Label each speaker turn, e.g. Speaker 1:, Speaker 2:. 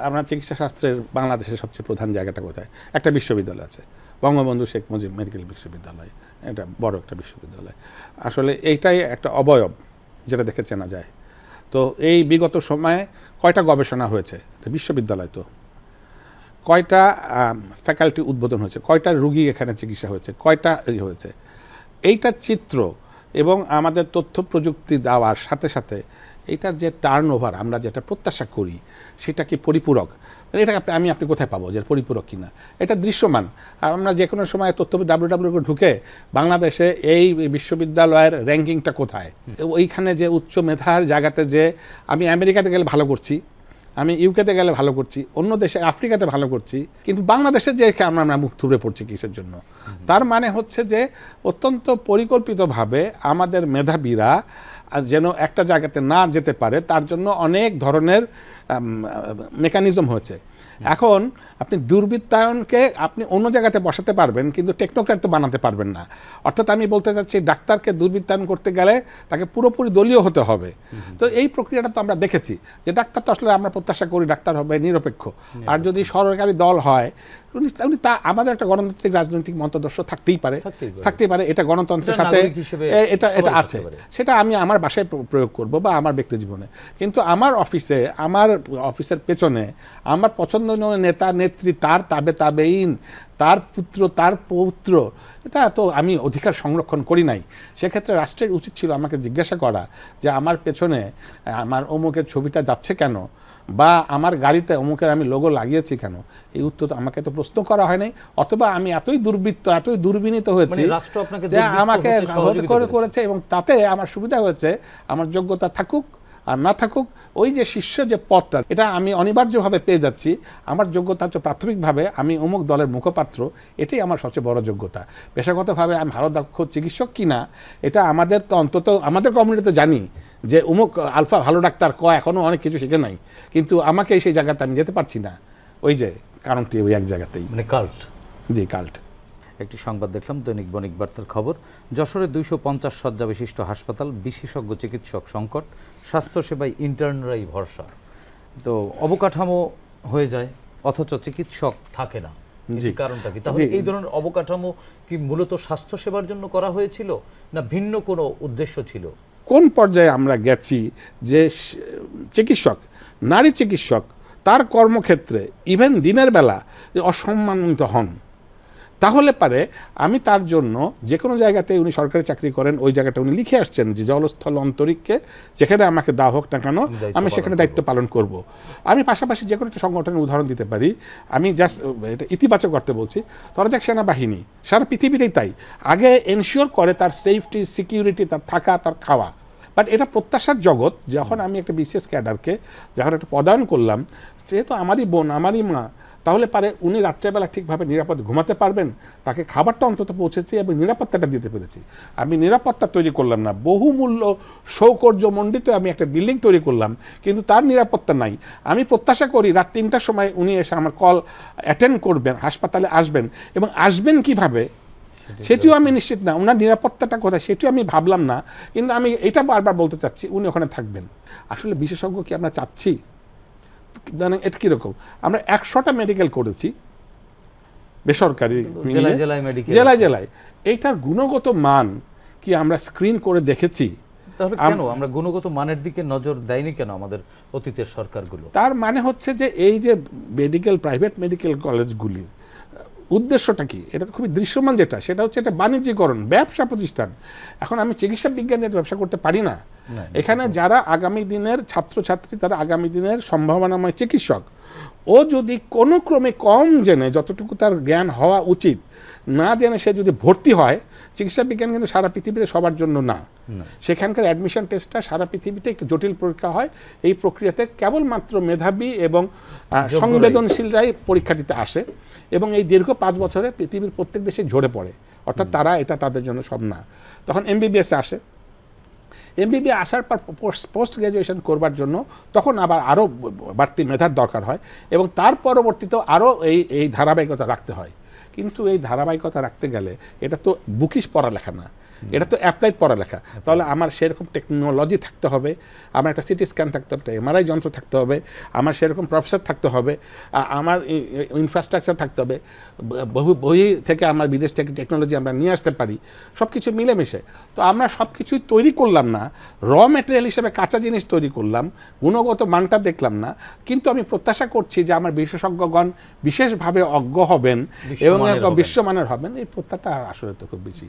Speaker 1: আমরা চিকিৎসা শাস্ত্রের বাংলাদেশের সবচেয়ে প্রধান জায়গাটা কোথায়? একটা বিশ্ববিদ্যালয় আছে। বঙ্গবন্ধু শেখ মুজিব মেডিকেল বিশ্ববিদ্যালয়। এটা বড় একটা বিশ্ববিদ্যালয়। আসলে এইটাই একটা অবয়ব যেটা দেখে চেনা যায়। তো এই বিগত সময়ে কয়টা গবেষণা হয়েছে? বিশ্ববিদ্যালয় তো। কয়টা ফ্যাকাল্টি উদ্বোধন হয়েছে? কয়টা রুগী এখানে চিকিৎসা হয়েছে? কয়টা হয়েছে? এইটার চিত্র এবং আমাদের তথ্য প্রযুক্তি দেওয়ার সাথে সাথে এইটার যে টার্ন ওভার আমরা যেটা প্রত্যাশা করি সেটা কি পরিপূরক। এটা আমি আপনি কোথায় পাবো যে পরিপূরক কিনা? এটা দৃশ্যমান। আর আমরা যে কোনো সময় তথ্য ডাব্লিউ ডাব্লিউ ঢুকে বাংলাদেশে এই বিশ্ববিদ্যালয়ের র্যাঙ্কিংটা কোথায়? ওইখানে যে উচ্চ মেধার জায়গাতে যে আমি আমেরিকাতে গেলে ভালো করছি আমি ইউকেতে গেলে ভালো করছি অন্য দেশে আফ্রিকাতে ভালো করছি কিন্তু বাংলাদেশে যে আমরা আমরা মুখ থুবড়ে পড়ছি কিসের জন্য? তার মানে হচ্ছে যে অত্যন্ত পরিকল্পিতভাবে আমাদের মেধাবীরা যেন একটা জায়গাতে না যেতে পারে তার জন্য অনেক ধরনের মেকানিজম হয়েছে এখন আপনি দুর্বৃত্তায়নকে আপনি অন্য জায়গাতে বসাতে পারবেন কিন্তু টেকনোক্র্যাট তো বানাতে পারবেন না। অর্থাৎ আমি বলতে চাচ্ছি ডাক্তারকে দুর্বৃত্তায়ন করতে গেলে তাকে পুরোপুরি দলীয় হতে হবে। তো এই প্রক্রিয়াটা তো আমরা দেখেছি যে ডাক্তার তো আসলে আমরা প্রত্যাশা করি ডাক্তার হবে নিরপেক্ষ। আর যদি সরকারি দল হয় উনি তা আমাদের একটা গণতান্ত্রিক রাজনৈতিক মতাদর্শ থাকতেই পারে।
Speaker 2: থাকতেই পারে।
Speaker 1: এটা গণতন্ত্রের সাথে এটা এটা আছে। সেটা আমি আমার বাসায় প্রয়োগ করব বা আমার ব্যক্তি জীবনে। কিন্তু আমার অফিসে আমার অফিসের পেছনে। আমার পছন্দনীয় নেতা নেত্রী তার তাবে তাবেইন তার পুত্র তার পৌত্র এটা তো আমি অধিকার সংরক্ষণ করি নাই। সেক্ষেত্রে রাষ্ট্রের উচিত ছিল আমাকে জিজ্ঞাসা করা যে আমার পেছনে আমার অমুকের ছবিটা যাচ্ছে কেন? বা আমার গাড়িতে অমুকের আমি লোগো লাগিয়েছি কেন? এই উত্তর তো আমাকে তো প্রশ্ন করা হয় নাই অথবা আমি এতই দুর্বৃত্ত এতই দুর্বিনীত হয়েছি
Speaker 2: মানে
Speaker 1: যে আমাকে।
Speaker 2: করেছে
Speaker 1: এবং তাতে আমার সুবিধা হয়েছে আমার যোগ্যতা থাকুক আর না থাকুক ওই যে শীর্ষ যে পদটা এটা আমি অনিবার্যভাবে পেয়ে যাচ্ছি। আমার যোগ্যতা হচ্ছে প্রাথমিকভাবে আমি অমুক দলের মুখপাত্র এটাই আমার সবচেয়ে বড় যোগ্যতা। পেশাগতভাবে আমি ভালো দক্ষ চিকিৎসক কিনা এটা আমাদের তো অন্তত আমাদের কমিউনিটি তো জানি যে অমুক আলফা ভালো ডাক্তার ক এখনও অনেক কিছু শিখে নাই। কিন্তু আমাকে সেই জায়গাতে আমি যেতে পারছি না। ওই যে কারণটি ওই এক জায়গাতেই।
Speaker 2: মানে কাল্ট
Speaker 1: জি কাল্ট
Speaker 2: একটি সংবাদ দেখলাম দৈনিক বণিক বার্তার খবর। যশোরে দুইশো পঞ্চাশ শয্যা বিশিষ্ট হাসপাতাল বিশেষজ্ঞ চিকিৎসক সংকট স্বাস্থ্যসেবায় ইন্টার্নরাই ভরসা। তো অবকাঠামো হয়ে যায় অথচ চিকিৎসক থাকে না। কারণটা কি? তাহলে এই ধরনের অবকাঠামো কি মূলত স্বাস্থ্যসেবার জন্য করা হয়েছিল না ভিন্ন কোনো উদ্দেশ্য ছিল?
Speaker 1: কোন পর্যায়ে আমরা গেছি যে চিকিৎসক নারী চিকিৎসক তার কর্মক্ষেত্রে ইভেন দিনের বেলা অসম্মানিত হন তাহলে পারে আমি তার জন্য যে কোনো জায়গাতে উনি সরকারি চাকরি করেন ওই জায়গাটা উনি লিখে আসছেন যে জলস্থল অন্তরিক্ষে যেখানে আমাকে দেওয়া হোক না কেন আমি সেখানে দায়িত্ব পালন করব। আমি পাশাপাশি যে কোনো একটা সংগঠনের উদাহরণ দিতে পারি। আমি জাস্ট এটা ইতিবাচক করতে বলছি ধরা যাক সেনাবাহিনী সারা পৃথিবীতেই তাই। আগে এনশিওর করে তার সেফটি সিকিউরিটি তার থাকা তার খাওয়া। বাট এটা প্রত্যাশার জগৎ যখন আমি একটা বিশেষ ক্যাডারকে যখন একটা পদায়ন করলাম যেহেতু আমারই বোন আমারই মা তাহলে পারে উনি রাত্রেবেলা ঠিকভাবে নিরাপদ ঘুমাতে পারবেন তাকে খাবারটা অন্তত পৌঁছেছি এবং নিরাপত্তাটা দিতে পেরেছি। আমি নিরাপত্তা তৈরি করলাম না বহুমূল্য সৌকর্যমণ্ডিত আমি একটা বিল্ডিং তৈরি করলাম কিন্তু তার নিরাপত্তা নাই। আমি প্রত্যাশা করি রাত তিনটার সময় উনি এসে আমার কল অ্যাটেন্ড করবেন হাসপাতালে আসবেন এবং আসবেন কীভাবে সেটিও আমি নিশ্চিত না। ওনার নিরাপত্তাটা কোথায় সেটিও আমি ভাবলাম না কিন্তু আমি এটা বারবার বলতে চাচ্ছি উনি ওখানে থাকবেন। আসলে বিশেষজ্ঞ কি আমরা চাচ্ছি? এটা কীরকম? আমরা একশোটা মেডিকেল করেছি বেসরকারি।
Speaker 2: জেলায় জেলায় মেডিকেল
Speaker 1: জেলায় জেলায়। এইটার গুণগত মান কি আমরা স্ক্রিন করে দেখেছি?
Speaker 2: তাহলে কেন? আমরা গুণগত মানের দিকে নজর দেয়নি কেন আমাদের অতীতের সরকারগুলো?
Speaker 1: তার মানে হচ্ছে যে এই যে মেডিকেল প্রাইভেট মেডিকেল কলেজগুলি উদ্দেশ্যটা কি? এটা খুবই দৃশ্যমান যেটা সেটা হচ্ছে এটা বাণিজ্যিকরণ ব্যবসা প্রতিষ্ঠান। এখন আমি চিকিৎসা বিজ্ঞানের ব্যবসা করতে পারি না। এখানে যারা আগামী দিনের ছাত্রছাত্রী তারা আগামী দিনের সম্ভাবনাময় চিকিৎসক। ও যদি কোনো ক্রমে কম জেনে যতটুকু তার জ্ঞান হওয়া উচিত না জেনে সে যদি ভর্তি হয় চিকিৎসা বিজ্ঞান কিন্তু সারা পৃথিবীতে সবার জন্য না। সেখানকার অ্যাডমিশন টেস্টটা সারা পৃথিবীতে একটু জটিল পরীক্ষা হয়। এই প্রক্রিয়াতে কেবলমাত্র মেধাবী এবং সংবেদনশীলরাই পরীক্ষা দিতে আসে এবং এই দীর্ঘ পাঁচ বছরে পৃথিবীর প্রত্যেক দেশে ঝরে পড়ে। অর্থাৎ তারা এটা তাদের জন্য সব না। তখন এমবিবিএসে আসে। এমবিবি আসার পর পোস্ট গ্র্যাজুয়েশন করবার জন্য তখন আবার আরও বাড়তি মেধার দরকার হয় এবং তার পরবর্তীতে আরও এই এই ধারাবাহিকতা রাখতে হয়। কিন্তু এই ধারাবাহিকতা রাখতে গেলে এটা তো বুকিশ পড়ালেখা না। এটা তো অ্যাপ্লাইড পড়ালেখা। তাহলে আমার সেরকম টেকনোলজি থাকতে হবে আমার একটা সিটি স্ক্যান থাকতে হবে এমআরআই যন্ত্র থাকতে হবে আমার সেরকম প্রফেসর থাকতে হবে আমার ইনফ্রাস্ট্রাকচার থাকতে হবে বহু বই থেকে আমার বিদেশ থেকে টেকনোলজি আমরা নিয়ে আসতে পারি সব কিছু মিলেমিশে। তো আমরা সব কিছুই তৈরি করলাম না র মেটেরিয়াল হিসেবে কাঁচা জিনিস তৈরি করলাম গুণগত মানটা দেখলাম না কিন্তু আমি প্রত্যাশা করছি যে আমার বিশেষজ্ঞগণ বিশেষভাবে অজ্ঞ হবেন এবং। বিশ্বমানের হবেন। এই প্রত্যাশা আসলে তো খুব বেশি।